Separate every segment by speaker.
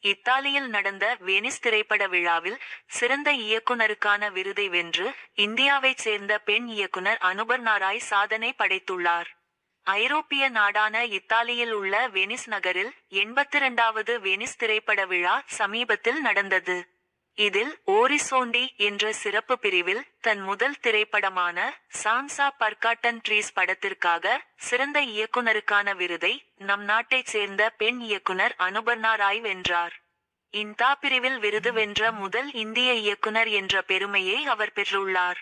Speaker 1: இத்தாலியில் நடந்த வெனிஸ் திரைப்பட விழாவில் சிறந்த இயக்குனருக்கான விருதை வென்று இந்தியாவைச் சேர்ந்த பெண் இயக்குனர் அனுபர் நாராய் சாதனை படைத்துள்ளார். ஐரோப்பிய நாடான இத்தாலியில் உள்ள வெனிஸ் நகரில் எண்பத்திரண்டாவது வெனிஸ் திரைப்பட விழா சமீபத்தில் நடந்தது. இதில் ஓரிசோண்டி என்ற சிறப்பு பிரிவில் தன் முதல் திரைப்படமான சான்சா பர்காட்டன் ட்ரீஸ் படத்திற்காக சிறந்த இயக்குனருக்கான விருதை நம் நாட்டைச் சேர்ந்த பெண் இயக்குனர் அனுபர்ணா ராய் வென்றார். இந்தா பிரிவில் விருது வென்ற முதல் இந்திய இயக்குனர் என்ற பெருமையை அவர் பெற்றுள்ளார்.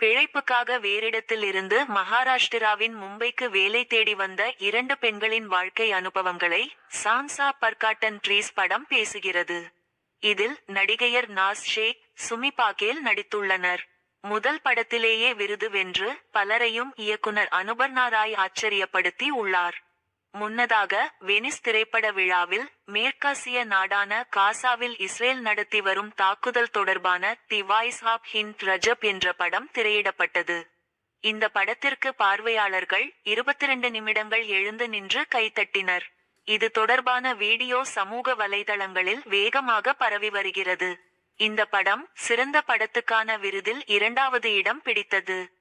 Speaker 1: பிழைப்புக்காக வேறிடத்தில் இருந்து மகாராஷ்டிராவின் மும்பைக்கு வேலை தேடி வந்த இரண்டு பெண்களின் வாழ்க்கை அனுபவங்களை சான்சா பர்காட்டன் ட்ரீஸ் படம் பேசுகிறது. இதில் நடிகையர் நாஸ் ஷேக் சுமி பாகேல் நடித்துள்ளனர். முதல் படத்திலேயே விருது வென்று பலரையும் இயக்குனர் அனுபர்ணா ராய் ஆச்சரியப்படுத்தி உள்ளார். முன்னதாக வெனிஸ் திரைப்பட விழாவில் மேற்காசிய நாடான காசாவில் இஸ்ரேல் நடத்தி வரும் தாக்குதல் தொடர்பான the voice of Hind Rajab என்ற படம் திரையிடப்பட்டது. இந்த படத்திற்கு பார்வையாளர்கள் 22 நிமிடங்கள் எழுந்து நின்று கைத்தட்டினர் இது தொடர்பான வீடியோ சமூக வலைதளங்களில் வேகமாக பரவி வருகிறது. இந்த படம் சிறந்த படத்துக்கான விருதில் இரண்டாவது இடம் பிடித்தது.